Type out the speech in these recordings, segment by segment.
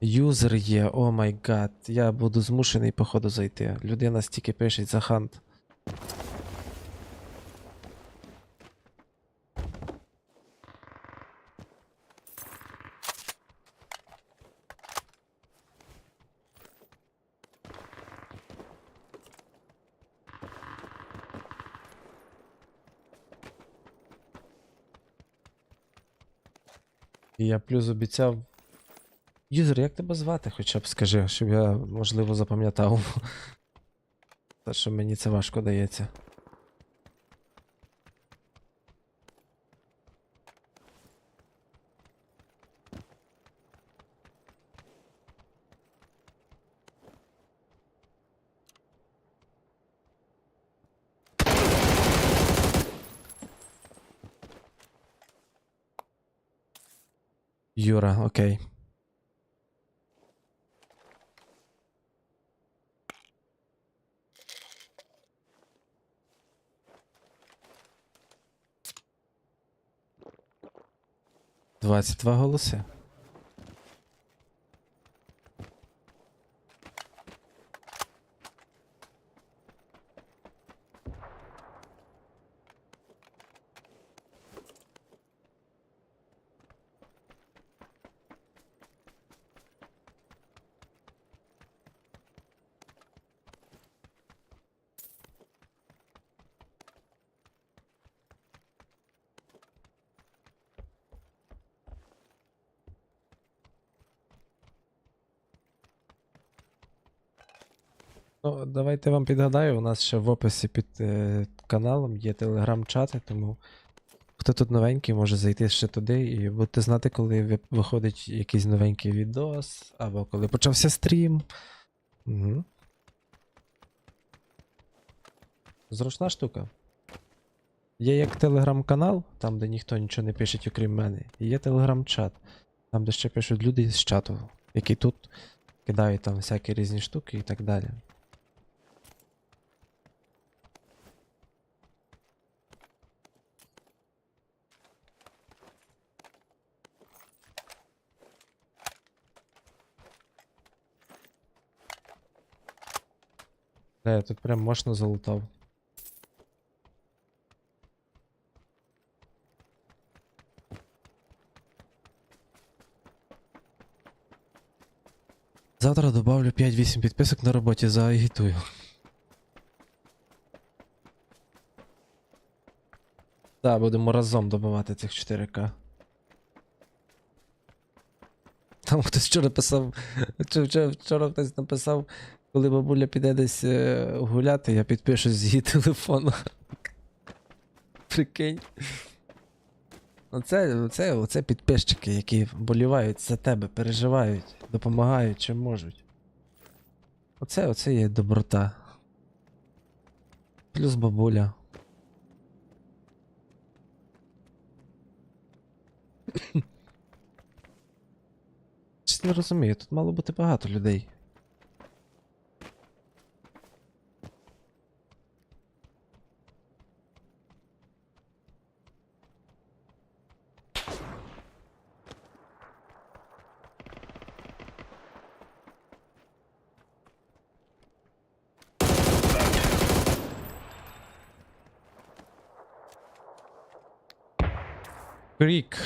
Юзер є, о май гад. Я буду змушений, походу, зайти. Людина стільки пише за хант. Я плюс обіцяв. Юзер, як тебе звати? Хоча б скажи, щоб я, можливо, запам'ятав. Та що мені це важко дається. Юра, окей. Двадцять два голоси. Ну, давайте вам підгадаю, у нас ще в описі під е, каналом є телеграм-чати, тому хто тут новенький, може зайти ще туди і будете знати, коли виходить якийсь новенький відос, або коли почався стрім. Угу. Зручна штука. Є як телеграм-канал, там, де ніхто нічого не пише, окрім мене. І є телеграм-чат, там, де ще пишуть люди з чату, які тут кидають там всякі різні штуки і так далі. Да, я тут прям мощно залутав. Завтра добавлю 5-8 підписок на роботі, заагітую. Так, будемо разом добивати цих 4К. Там хтось вчора писав. Вчора, вчора хтось написав, коли бабуля піде десь е, гуляти, я підпишу з її телефону. Прикинь. Оце, оце, оце підписчики, які вболівають за тебе, переживають, допомагають чим можуть. Оце, оце є доброта. Плюс бабуля. Чесно розумію, тут мало бути багато людей. Greek.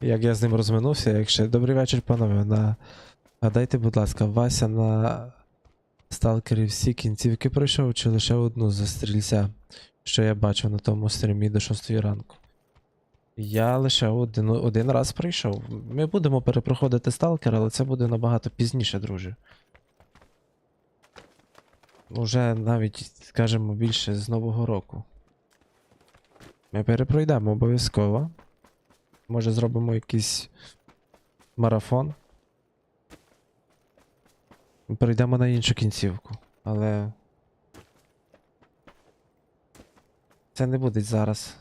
Як я з ним розминувся, якщо. Добрий вечір, панове. На... Гадайте, будь ласка, Вася на сталкері всі кінцівки пройшов чи лише одну за стрільця, що я бачив на тому стрімі до 6 ранку. Я лише один, один раз пройшов. Ми будемо перепроходити сталкер, але це буде набагато пізніше, друже. Уже навіть, скажімо, більше з Нового року. Ми перепройдемо обов'язково. Може зробимо якийсь марафон. Перейдемо на іншу кінцівку, але. Це не буде зараз.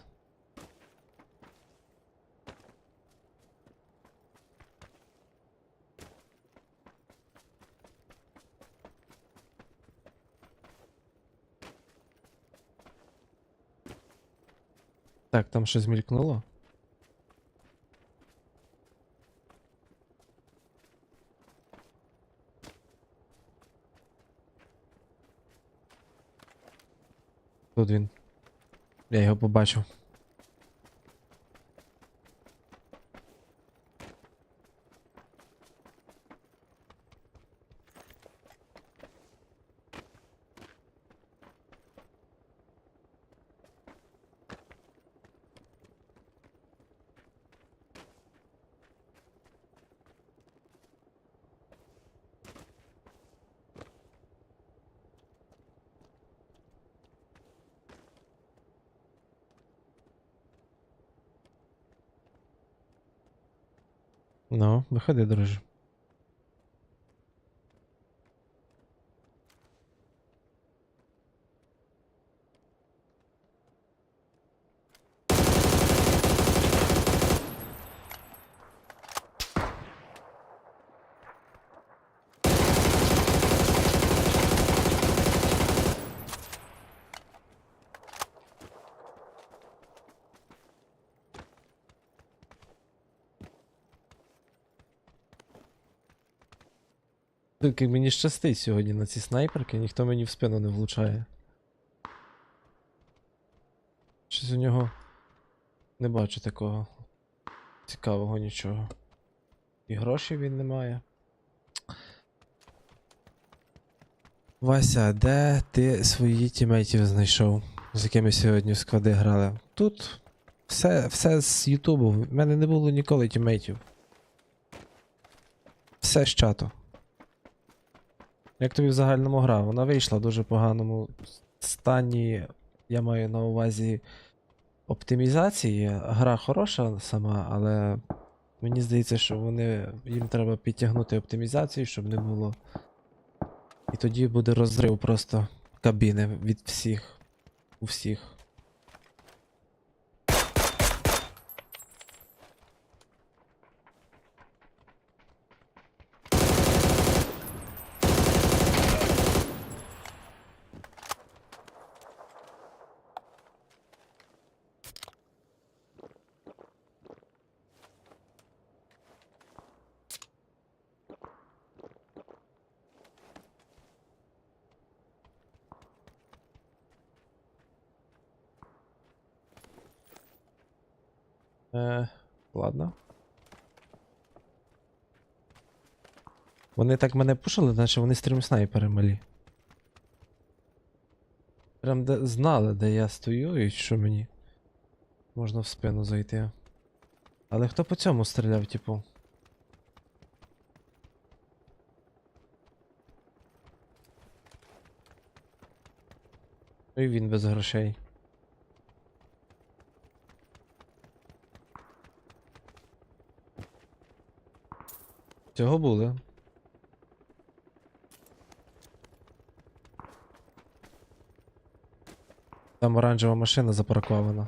Так, там щось мількнуло. Тут він. Я його побачив. Ну, виходи, друже. Тільки мені щастить сьогодні на ці снайперки, ніхто мені в спину не влучає. Щось у нього не бачу такого цікавого нічого. І грошей він не має. Вася, де ти свої тімейтів знайшов, з якими сьогодні в склади грали? Тут все, все з Ютубу. В мене не було ніколи тімейтів. Все з чату. Як тобі в загальному гра? Вона вийшла в дуже поганому стані. Я маю на увазі оптимізації. Гра хороша сама, але мені здається, що вони. їм треба підтягнути оптимізацію, щоб не було. І тоді буде розрив просто кабіни від всіх. У всіх. Е, ладно. Вони так мене пушили, наче вони стрім снайпери малі. Прям де, знали, де я стою і що мені можна в спину зайти. Але хто по цьому стріляв, типу? Ну і він без грошей. Цього були. Там оранжева машина запаркована.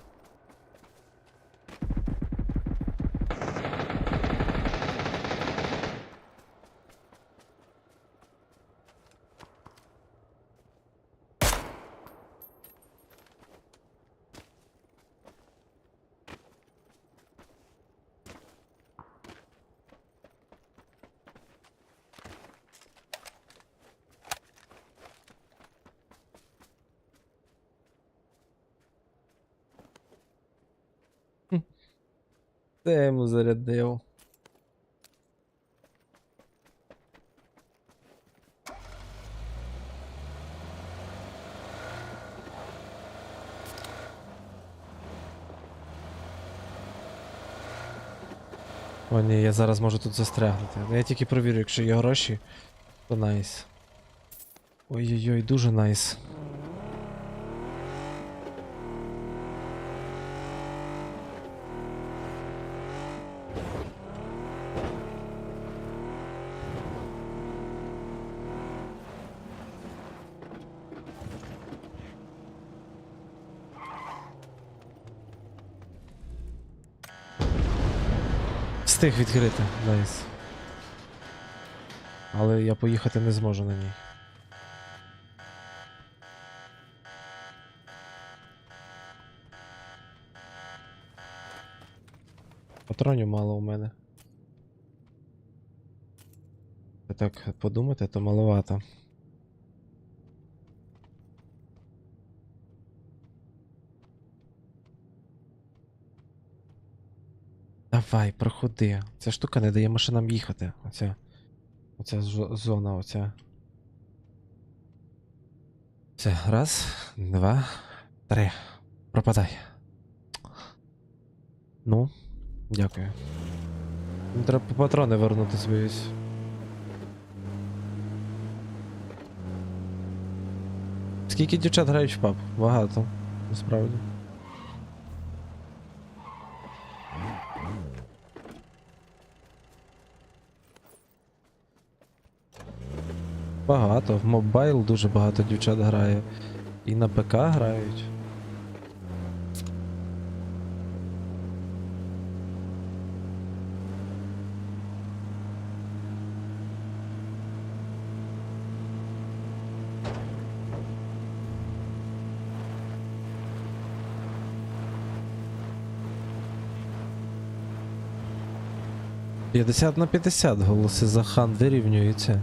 Це я йому зарядив. О, ні, я зараз можу тут застрягнути. Ну, Я тільки провірю, якщо є гроші, то найс. Ой-ой-ой, дуже найс. Встиг відкрити, найс. Але я поїхати не зможу на ній. Патронів мало у мене. Та Так подумати, то маловато. Давай, проходи. Ця штука не дає машинам їхати. Оця. Оця зона, оця. Все, раз, два, три. Пропадай. Ну, дякую. Ну, Треба по патрони вернути боюсь. Скільки дівчат грають в паб? Багато, насправді. Багато. В мобайл дуже багато дівчат грає. І на ПК грають. П'ятдесят на 50 голоси за хан вирівнюються.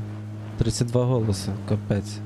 32 голоси, капець.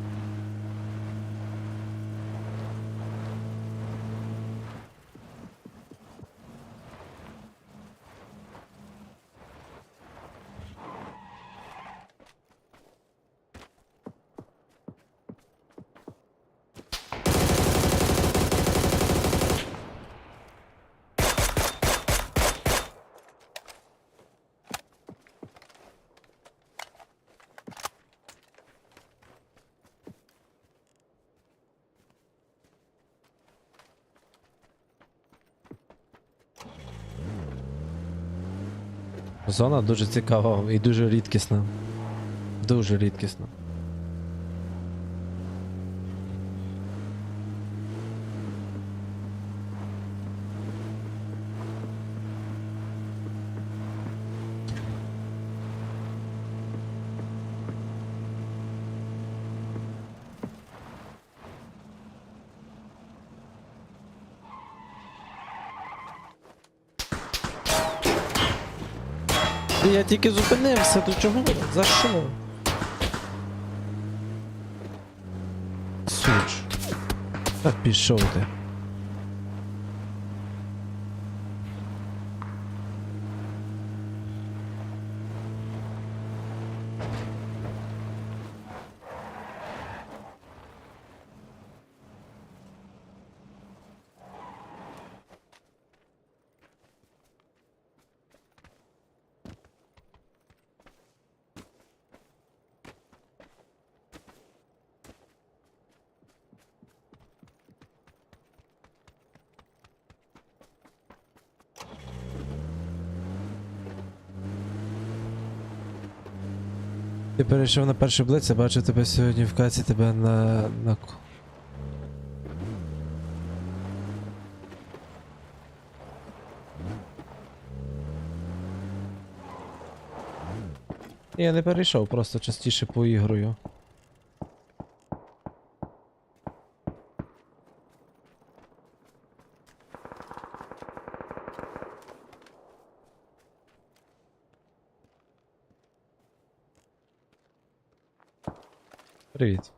Зона дуже цікава і дуже рідкісна. Дуже рідкісна. Я тільки зупинився, то чого? За що? Суч. Та пішов ти. Ти перейшов на перший блиц, я бачу тебе сьогодні в каці, тебе на. на... Я не перейшов, просто частіше поігрую. Привіт.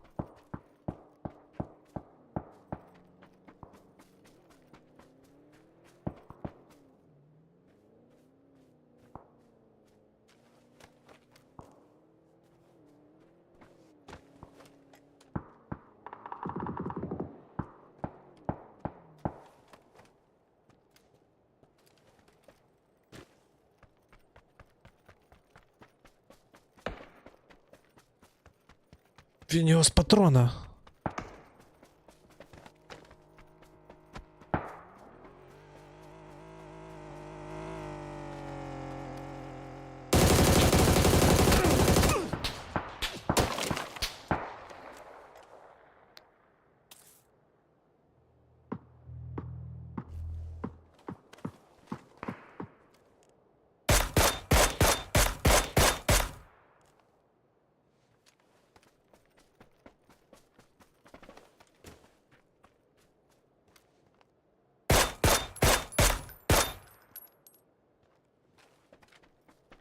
З патрона.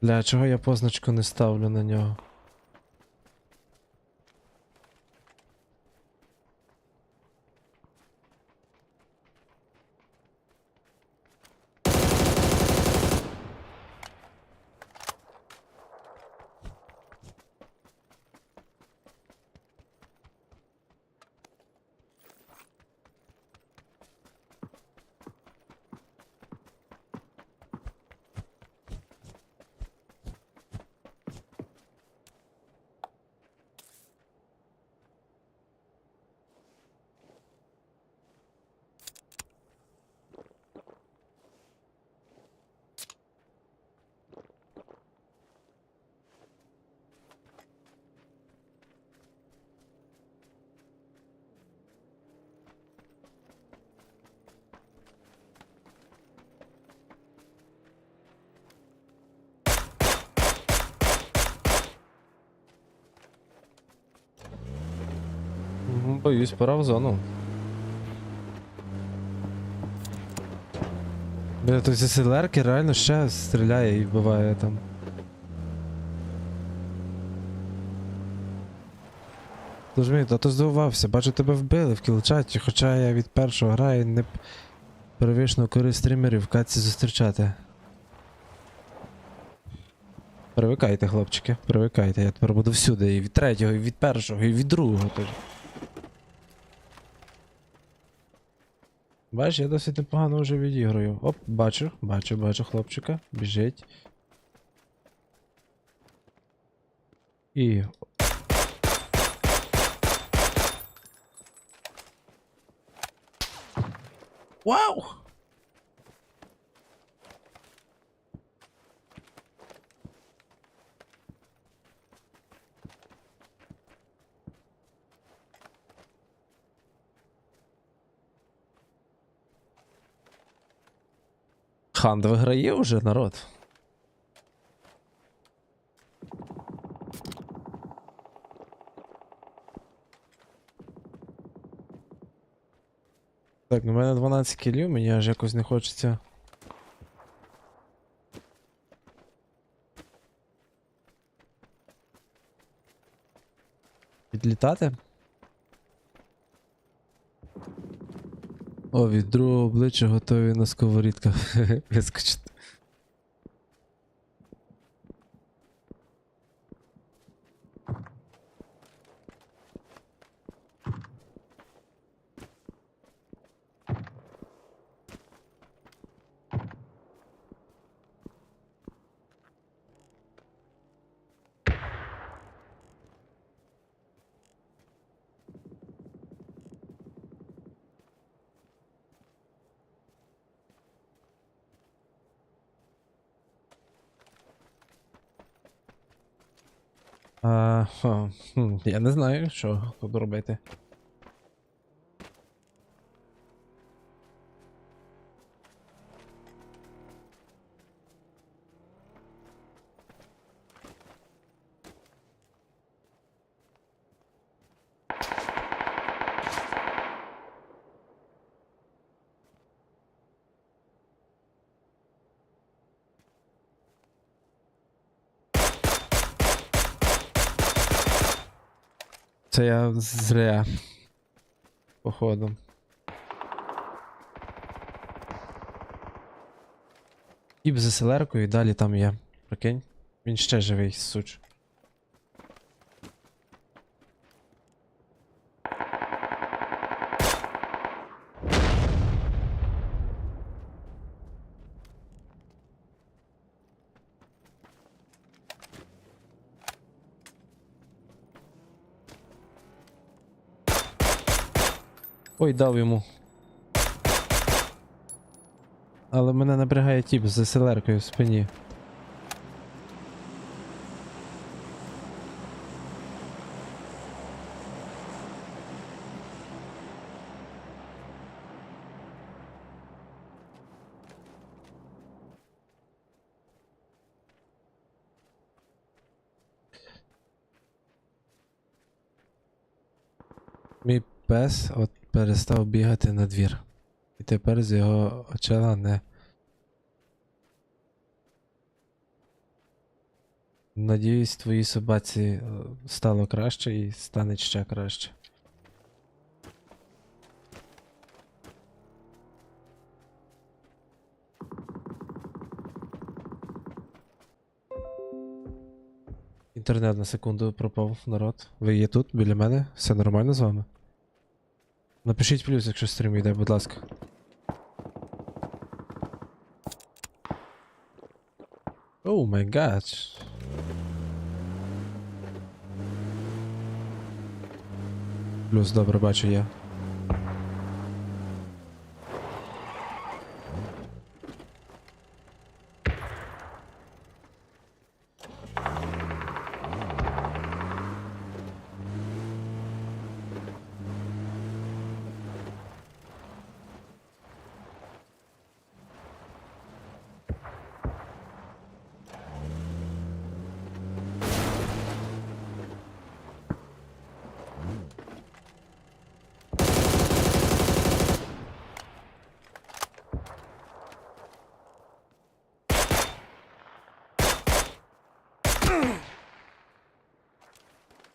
Бля, чого я позначку не ставлю на нього? Боюсь, пора в зону. Бля, то зі селерки реально ще стріляє і вбиває там. Розумієте, а то здивувався, бачу тебе вбили в кілчаті, хоча я від першого граю не перевішно користь стрімерів в катці зустрічати. Привикайте, хлопчики, привикайте, я тепер буду всюди, і від третього, і від першого, і від другого теж. Бачиш, я досить непогано вже відіграю. Оп, бачу, бачу, бачу хлопчика. Біжить. І. Вау! Ханд виграє вже народ. Так, ну в мене 12 кілів, мені аж якось не хочеться. Відлітати? О, від другого обличчя готові на сковорідках вискочити. А, я не знаю, що тут робити. Це я зря. Походу. Тіп з селеркою і далі там є. Прикинь. Він ще живий, суч. Ой, дав йому. Але мене напрягає тіп з СЛРкою в спині. Мій пес от перестав бігати на двір. І тепер з його очела не. Надіюсь, твоїй собаці е, стало краще і стане ще краще. Інтернет на секунду пропав, народ. Ви є тут, біля мене? Все нормально з вами? Напишіть плюс, якщо стрім йде, будь ласка. О май гад. Плюс, добре, бачу я.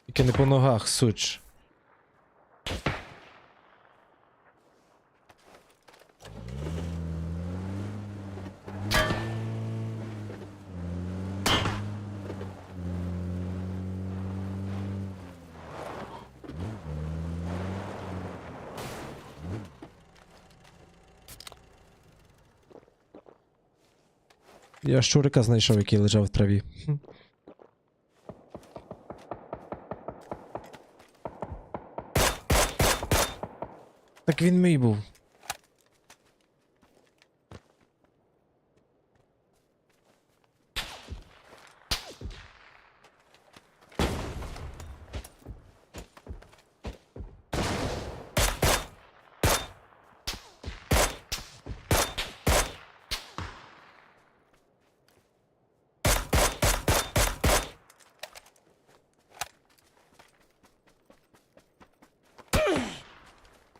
Тільки не по ногах, суч. Я щурика знайшов, який лежав в траві. Так він мій був.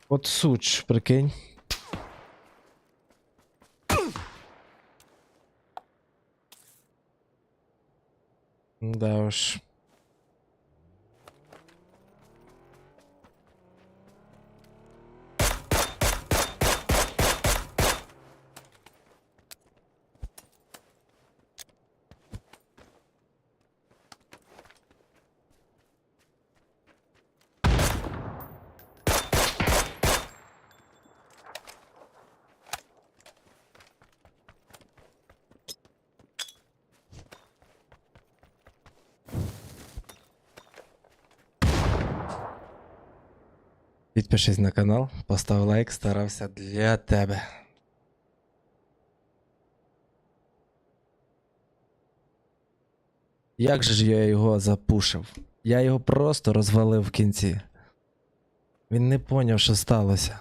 От суч, прикинь. Да уж. Підпишись на канал, постав лайк, старався для тебе. Як же ж я його запушив? Я його просто розвалив в кінці. Він не поняв, що сталося.